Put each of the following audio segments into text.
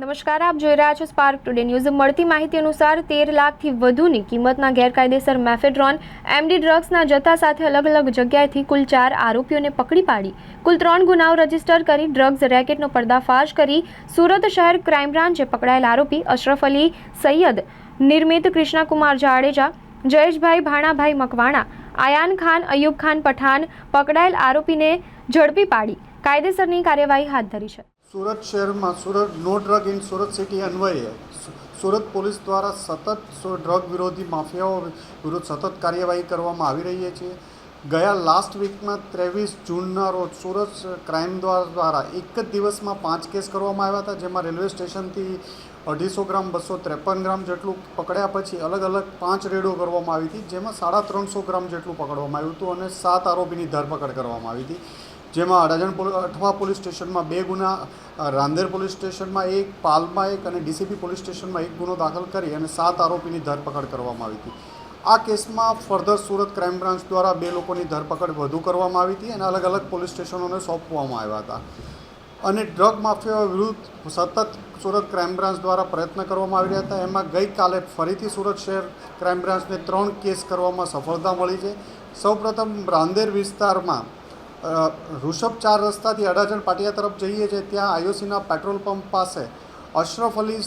નમસ્કાર, આપ જોઈ રહ્યા છો સ્પાર્ક ટુડે ન્યૂઝ મળતી માહિતી અનુસાર તેર લાખથી વધુની કિંમતના ગેરકાયદેસર મેફેડ્રોન એમડી ડ્રગ્સના જથ્થા સાથે અલગ અલગ જગ્યાએથી કુલ ચાર આરોપીઓને પકડી પાડી. કુલ ત્રણ ગુનાઓ રજિસ્ટર કરી ડ્રગ્સ રેકેટનો પર્દાફાશ કરી સુરત શહેર ક્રાઇમ બ્રાન્ચે પકડાયેલ આરોપી અશરફ અલી, સૈયદ નિર્મિત કૃષ્ણકુમાર જાડેજા, જયેશભાઈ ભાણાભાઈ મકવાણા, આયાન ખાન, અયુબ ખાન પઠાણ પકડાયેલ આરોપીને ઝડપી પાડી. કાયદેસરની કાર્યવાહી હાથ ધરી છે. સુરત શહેરમાં Surat no drug in Surat city અન્વયે સુરત પોલીસ દ્વારા સતત ડ્રગ વિરોધી માફિયાઓ વિરુદ્ધ સતત કાર્યવાહી કરવામાં આવી રહી છે. ગયા લાસ્ટ વીકમાં ત્રેવીસ જૂનના રોજ સુરત ક્રાઇમ દ્વારા એક જ દિવસમાં પાંચ કેસ કરવામાં આવ્યા હતા, જેમાં રેલવે સ્ટેશનથી અઢીસો ગ્રામ, બસો ત્રેપન ગ્રામ જેટલું પકડ્યા પછી અલગ અલગ પાંચ રેડો કરવામાં આવી હતી, જેમાં સાડા ત્રણસો ગ્રામ જેટલું પકડવામાં આવ્યું હતું અને સાત આરોપીની ધરપકડ કરવામાં આવી હતી. જેમાં અડાજણ અઠવા પોલીસ સ્ટેશનમાં બે ગુના રાંદેર પોલીસ સ્ટેશનમાં એક, પાલમાં એક અને ડીસીપી પોલીસ સ્ટેશનમાં એક ગુનો દાખલ કરી અને સાત આરોપીની ધરપકડ કરવામાં આવી હતી. આ કેસમાં ફર્ધર સુરત ક્રાઇમ બ્રાન્ચ દ્વારા બે લોકોની ધરપકડ વધુ કરવામાં આવી હતી અને અલગ અલગ પોલીસ સ્ટેશનોને સોંપવામાં આવ્યા હતા. અને ડ્રગ માફિયાઓ વિરુદ્ધ સતત સુરત ક્રાઇમ બ્રાન્ચ દ્વારા પ્રયત્ન કરવામાં આવી રહ્યા હતા. એમાં ગઈકાલે ફરીથી સુરત શહેર ક્રાઇમ બ્રાન્ચને ત્રણ કેસ કરવામાં સફળતા મળી છે. સૌપ્રથમ રાંદેર વિસ્તારમાં ઋષભ ચાર રસ્તાથી અડાજણ પાટિયા તરફ જઈએ છીએ, ત્યાં આઈઓસીના પેટ્રોલ પંપ પાસે અશરફ અલી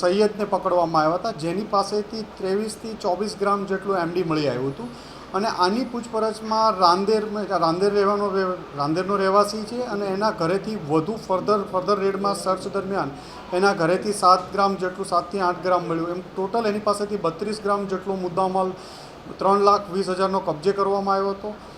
સૈયદને પકડવામાં આવ્યા હતા. જેની પાસેથી ત્રેવીસથી ચોવીસ ગ્રામ જેટલું એમડી મળી આવ્યું હતું. અને આની પૂછપરછમાં રાંદેર રાંદેર રહેવાનો રહે- રાંદેરનો રહેવાસી છે અને એના ઘરેથી વધુ ફર્ધર ફર્ધર રેડમાં સર્ચ દરમિયાન એના ઘરેથી સાત ગ્રામ જેટલું, સાતથી આઠ ગ્રામ મળ્યું. એમ ટોટલ એની પાસેથી બત્રીસ ગ્રામ જેટલો મુદ્દામાલ ત્રણ લાખ વીસ હજારનો કબજે કરવામાં આવ્યો હતો.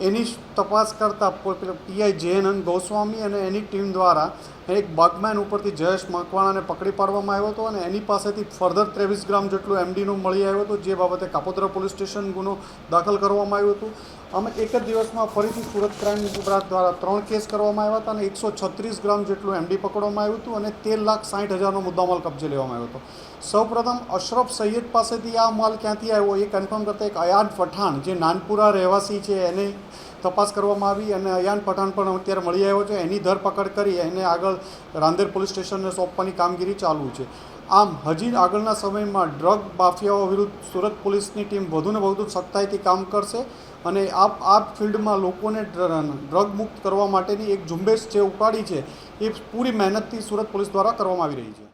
એની તપાસ કરતાં પીઆઈ જયનંદ ગોસ્વામી અને એની ટીમ દ્વારા એક બગમેન ઉપરથી જયેશ મકવાણાને પકડી પાડવામાં આવ્યો હતો અને એની પાસેથી ફર્ધર ત્રેવીસ ગ્રામ જેટલું એમડીનું મળી આવ્યો હતો, જે બાબતે કાપોદ્રા પોલીસ સ્ટેશન ગુનો દાખલ કરવામાં આવ્યો હતો. અમે એક જ દિવસમાં ફરીથી સુરત ક્રાઇમ બ્રાન્ચ દ્વારા ત્રણ કેસ કરવામાં આવ્યા હતા અને એકસો છત્રીસ ગ્રામ જેટલું એમડી પકડવામાં આવ્યું હતું અને તેર લાખ સાઠ હજારનો મુદ્દામાલ કબજે લેવામાં આવ્યો હતો. સૌપ્રથમ અશરફ સૈયદ પાસેથી આ માલ ક્યાંથી આવ્યો એ કન્ફર્મ કરતાં એક અયાદ પઠાણ, જે નાનપુરા રહેવાસી છે, એને તપાસ કરવામાં આવી અને અયાન પઠાણ પણ અત્યારે મળી આવ્યો છે. એની ધરપકડ કરી એને આગળ રાંદેર પોલીસ સ્ટેશનને સોંપવાની કામગીરી ચાલુ છે. આમ, હજી આગળના સમયમાં ડ્રગ માફિયાઓ વિરુદ્ધ સુરત પોલીસની ટીમ વધુને વધુ સખ્તાઈથી કામ કરશે અને આ આ ફિલ્ડમાં લોકોને ડ્રગ મુક્ત કરવા માટેની એક ઝુંબેશ જે ઉપાડી છે, એ પૂરી મહેનતથી સુરત પોલીસ દ્વારા કરવામાં આવી રહી છે.